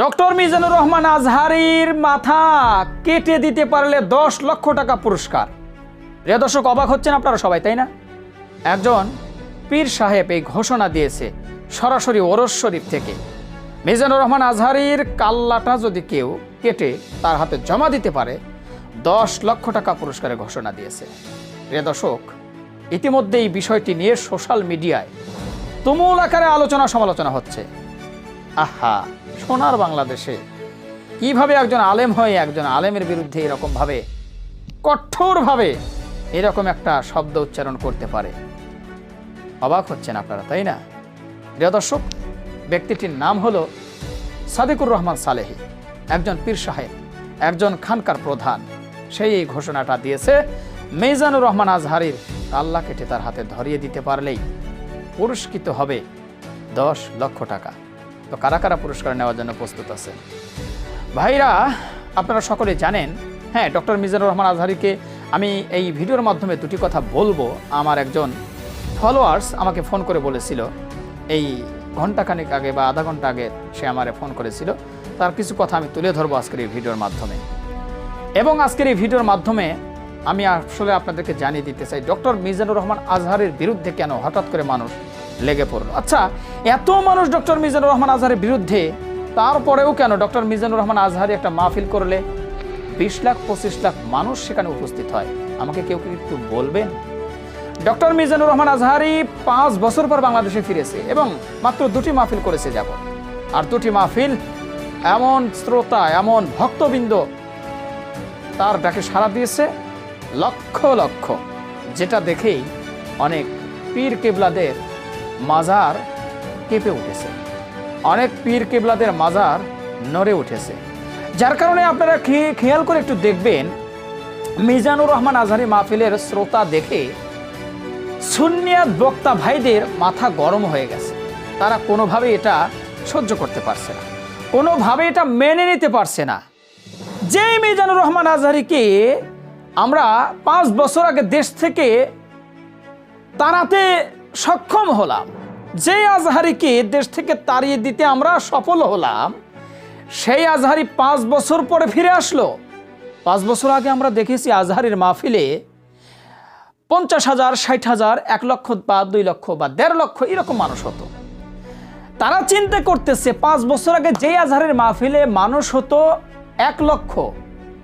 Doctor Mizanur Rahman আজহারির মাথা কেটে দিতে পারলে দশ লক্ষ টাকা পুরস্কার। প্রিয় দর্শক, অবাক হচ্ছেন আপনারা সবাই, তাই না? একজন পীর সাহেব এই ঘোষণা দিয়েছে সরাসরি ওরস শরীফ থেকে। মিজানুর রহমান আজহারির কাল্লাটা যদি কেউ কেটে তার হাতে জমা দিতে পারে, দশ লক্ষ টাকা পুরস্কারের ঘোষণা দিয়েছে। প্রিয় দর্শক ইতিমধ্যে এই বিষয়টি নিয়ে সোশ্যাল মিডিয়ায় তুমুল আকারে আলোচনা সমালোচনা হচ্ছে। আহা! সোনার বাংলাদেশে। কীভাবে একজন আলেম হয়ে একজন আলেমের বিরুদ্ধে এরকমভাবে, কঠোরভাবে এরকম একটা শব্দ উচ্চারণ করতে পারে? অবাক হচ্ছেন আপনারা, তাই না? প্রিয় দর্শক, ব্যক্তিটির নাম হলো সাদিকুর রহমান সালেহি। একজন পীর সাহেব, একজন খানকার প্রধান। সেই এই ঘোষণাটা দিয়েছে, মেজানুর রহমান আজহারির আল্লাহ কেটে তার হাতে ধরিয়ে দিতে পারলেই পুরস্কৃত হবে দশ লক্ষ টাকা। তো কারা কারা পুরস্কার নেওয়ার জন্য প্রস্তুত আছে? ভাইরা, আপনারা সকলে জানেন হ্যাঁ ডক্টর মিজানুর রহমান আজহারিকে আমি এই ভিডিওর মাধ্যমে দুটি কথা বলব। আমার একজন ফলোয়ার্স আমাকে ফোন করে বলেছিল, এই ঘন্টাখানেক আগে বা আধা ঘণ্টা আগে সে আমারে ফোন করেছিল। তার কিছু কথা আমি তুলে ধরবো আজকের এই ভিডিওর মাধ্যমে। এবং আজকের এই ভিডিওর মাধ্যমে আমি আসলে আপনাদেরকে জানিয়ে দিতে চাই, ডক্টর মিজানুর রহমান আজহারের বিরুদ্ধে কেন হঠাৎ করে মানুষ লেগে পড়ল। আচ্ছা এত মানুষ ডক্টর মিজানুর রহমান আজহারের বিরুদ্ধে, তারপরেও কেন ডক্টর মিজানুর রহমান আজহারি একটা মাহফিল করলে? বিশ লাখ, পঁচিশ লাখ মানুষ সেখানে উপস্থিত হয়। আমাকে কেউ কি একটু বলবেন? ডক্টর মিজানুর রহমান আজহারি পাঁচ বছর পর বাংলাদেশে ফিরেছে এবং মাত্র দুটি মাহফিল করেছে যাব। আর দুটি মাহফিল এমন শ্রোতা, এমন ভক্তবৃন্দ তার ডাকে সাড়া দিয়েছে লক্ষ লক্ষ, যেটা দেখেই অনেক পীর কেবলাদের মাজার কেঁপে উঠেছে। অনেক পীর কেবলাদের মাজার নড়ে উঠেছে। যার কারণে আপনারা খেয়াল করে একটু দেখবেন, মিজানুর রহমান আজহারি মাহফিলের শ্রোতা দেখে সুন্নিয়াত বক্তা ভাইদের মাথা গরম হয়ে গেছে। তারা কোনোভাবে এটা সহ্য করতে পারছে না। কোনোভাবে এটা মেনে নিতে পারছে না। যেই মিজানুর রহমান আজহারিকে আমরা পাঁচ বছর আগে দেশ থেকে তাড়াতে সক্ষম হলাম। যে আজহারিকে দেশ থেকে তাড়িয়ে দিতে আমরা সফল হলাম, সেই আজহারি পাঁচ বছর পরে ফিরে আসলো। পাঁচ বছর আগে আমরা দেখেছি আজহারির মাহফিলে পঞ্চাশ হাজার, ষাট হাজার, এক লক্ষ বা দুই লক্ষ বা দেড় লক্ষ এরকম মানুষ হতো। তারা চিন্তা করতেছে, পাঁচ বছর আগে যেই আজহারের মাহফিলে মানুষ হতো এক লক্ষ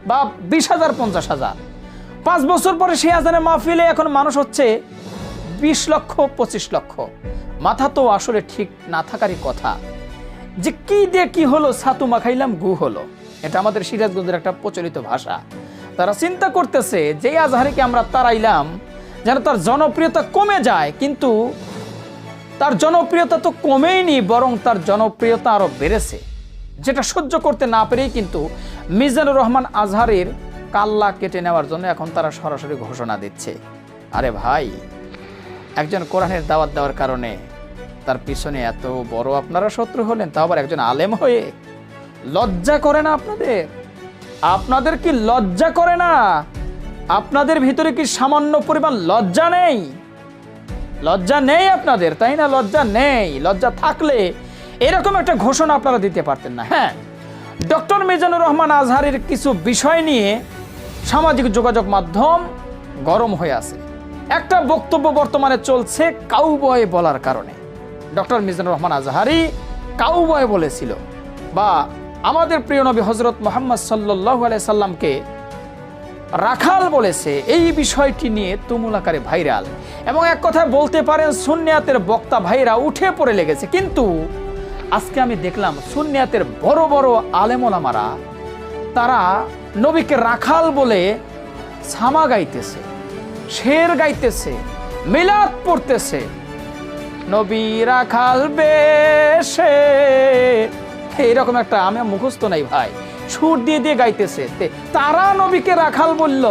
বা বিশ হাজার, পঞ্চাশ হাজার। পাঁচ বছর পরে সেই আজহারের মাহফিলে এখন মানুষ হচ্ছে বিশ লক্ষ, পঁচিশ লক্ষ। মাথা তো আসলে ঠিক না থাকারই কথা। যে কি দিয়ে কি হলো, ছাতু মাখাইলাম, গু হলো। এটা আমাদের সিরাজগঞ্জের একটা প্রচলিত ভাষা। তারা চিন্তা করতেছে যে আজহারিকে আমরা তাড়াইলাম যেন তার জনপ্রিয়তা কমে যায়, কিন্তু তার জনপ্রিয়তা তো কমেইনি, বরং তার জনপ্রিয়তা আরও বেড়েছে। যেটা সহ্য করতে না পেরেই কিন্তু মিজানুর রহমান আজহারের কাল্লা কেটে নেওয়ার জন্য এখন তারা সরাসরি ঘোষণা দিচ্ছে। আরে ভাই একজন কোরআনের দাওয়াত দেওয়ার কারণে তার পিছনে এত বড় আপনারা শত্রু হলেন তা আবার একজন আলেম হয়ে লজ্জা করে না আপনাদের? আপনাদের কি লজ্জা করে না? আপনাদের ভিতরে কি সামান্য পরিমাণ লজ্জা নেই? লজ্জা নেই আপনাদের, তাই না? লজ্জা নেই, লজ্জা থাকলে এরকম একটা ঘোষণা আপনারা দিতে পারতেন না। হ্যাঁ ডক্টর মিজানুর রহমান আজহারের কিছু বিষয় নিয়ে সামাজিক যোগাযোগ মাধ্যম গরম হয়ে আছে। একটা বক্তব্য বর্তমানে চলছে কাউবয় বলার কারণে। ডক্টর মিজানুর রহমান আজহারি কাউবয় বলেছিল বা আমাদের প্রিয় নবী হজরত মোহাম্মদ সাল্লাহ সাল্লামকে রাখাল বলেছে, এই বিষয়টি নিয়ে তুমুল আকারে ভাইরাল। এবং এক কথায় বলতে পারেন, সুন্নিয়াতের বক্তা ভাইরা উঠে পড়ে লেগেছে। কিন্তু আজকে আমি দেখলাম সুন্নিয়াতের বড় বড় আলেমোলামারা তারা নবীকে রাখাল বলে ছামা গাইতেছে। শের গাইতেছে, মিলাদ পড়তেছে। নবী রাখাল বেশে, এইরকম একটা আমি মুখস্থ নাই ভাই, সুর দিয়ে দিয়ে গাইতেছে। তারা নবীকে রাখাল বলল,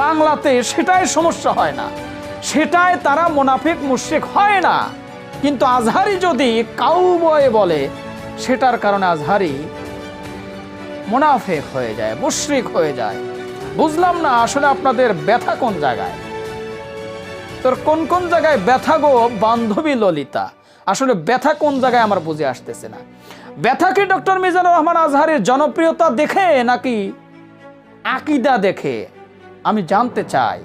বাংলাতে সেটাই সমস্যা হয় না, সেটাই তারা মোনাফিক, মুশ্রিক হয় না। কিন্তু আজহারি যদি কাউ বয়ে বলে, সেটার কারণে আজহারি মোনাফেক হয়ে যায়, মুশ্রিক হয়ে যায়। বুঝলাম না আসলে আপনাদের ব্যথা কোন জায়গায়? তোর কোন কোন জায়গায় ব্যথা গো, বান্ধবী ললিতা? আসলে ব্যথা কোন জায়গায় আমার বুঝে আসতেছে না। ব্যথা কি ডক্টর মিজানুর রহমান আজহারের জনপ্রিয়তা দেখে নাকি আকিদা দেখে? আমি জানতে চাই।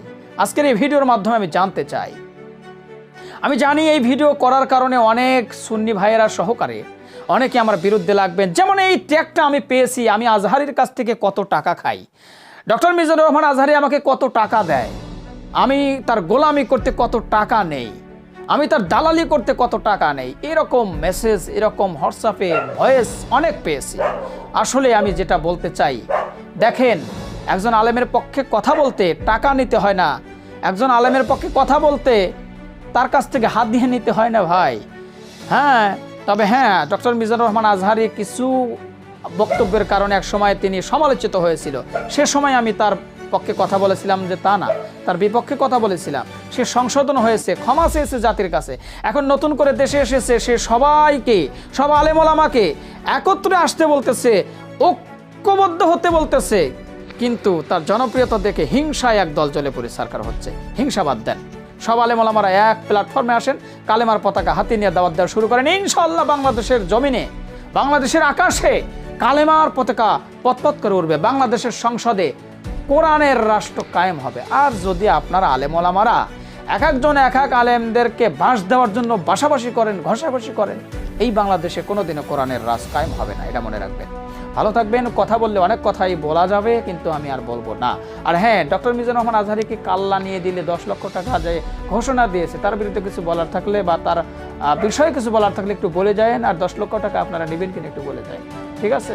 আজকের এই ভিডিওর মাধ্যমে আমি জানতে চাই। আমি জানি এই ভিডিও করার কারণে অনেক সুন্নি ভাইয়েরা সহকারে অনেকে আমার বিরুদ্ধে লাগবেন। যেমন এই ট্যাগটা আমি পেয়েছি, আমি আজহারির কাছ থেকে কত টাকা খাই। ডক্টর মিজানুর রহমান আজহারি আমাকে কত টাকা দেয়? আমি তার গোলামি করতে কত টাকা নেই? আমি তার দালালি করতে কত টাকা নেই? এরকম মেসেজ এরকম হোয়াটসঅ্যাপে ভয়েস অনেক পেয়েছি। আসলে আমি যেটা বলতে চাই, দেখেন, একজন আলেমের পক্ষে কথা বলতে টাকা নিতে হয় না। একজন আলেমের পক্ষে কথা বলতে তার কাছ থেকে হাত দিয়ে নিতে হয় না ভাই। হ্যাঁ তবে হ্যাঁ ডক্টর মিজানুর রহমান আজহারি কিছু বক্তব্যের কারণে এক সময় তিনি সমালোচিত হয়েছিল। সে সময় আমি তার পক্ষে কথা বলেছিলাম যে, তা না। তার বিপক্ষে কথা বলেছিলাম। সে সংশোধন হয়েছে, ক্ষমা চেয়েছে জাতির কাছে। এখন নতুন করে দেশে এসেছে সে সবাইকে, সব আলেমলামাকে একত্রে আসতে বলতেছে, ঐক্যবদ্ধ হতে বলতেছে। কিন্তু তার জনপ্রিয়তা দেখে হিংসায় এক দল জ্বলে পড়ে, সরকার হচ্ছে। হিংসা বাদ দেন। সব আলেমলামারা এক প্ল্যাটফর্মে আসেন, কালেমার পতাকা হাতে নিয়ে দাওয়াত দেওয়া শুরু করেন। ইনশাল্লাহ বাংলাদেশের জমিনে, বাংলাদেশের আকাশে কালেমার পতাকা পতপত করে উঠবে। বাংলাদেশের সংসদে কোরআনের রাষ্ট্র কায়েম হবে। আর যদি আপনারা আলেমলামারা এক একজন এক এক আলেমদেরকে বাস দেওয়ার জন্য বাসাবাসি করেন, ঘষাঘষি করেন, এই বাংলাদেশে কোনোদিনও কোরআনের রাজ কায়েম হবে না, এটা মনে রাখবেন। ভালো থাকবেন, কথা বললে অনেক কথাই বলা যাবে, কিন্তু আমি আর বলব না। আর হ্যাঁ ডক্টর মিজান রহমান আজহারিকে কাল্লা নিয়ে দিলে দশ লক্ষ টাকা যে ঘোষণা দিয়েছে, তার বিরুদ্ধে কিছু বলার থাকলে বা তার বিষয়ে কিছু বলার থাকলে একটু বলে যায়েন, আর দশ লক্ষ টাকা আপনারা নেবেন কিনা একটু বলে যায় ঠিক আছে?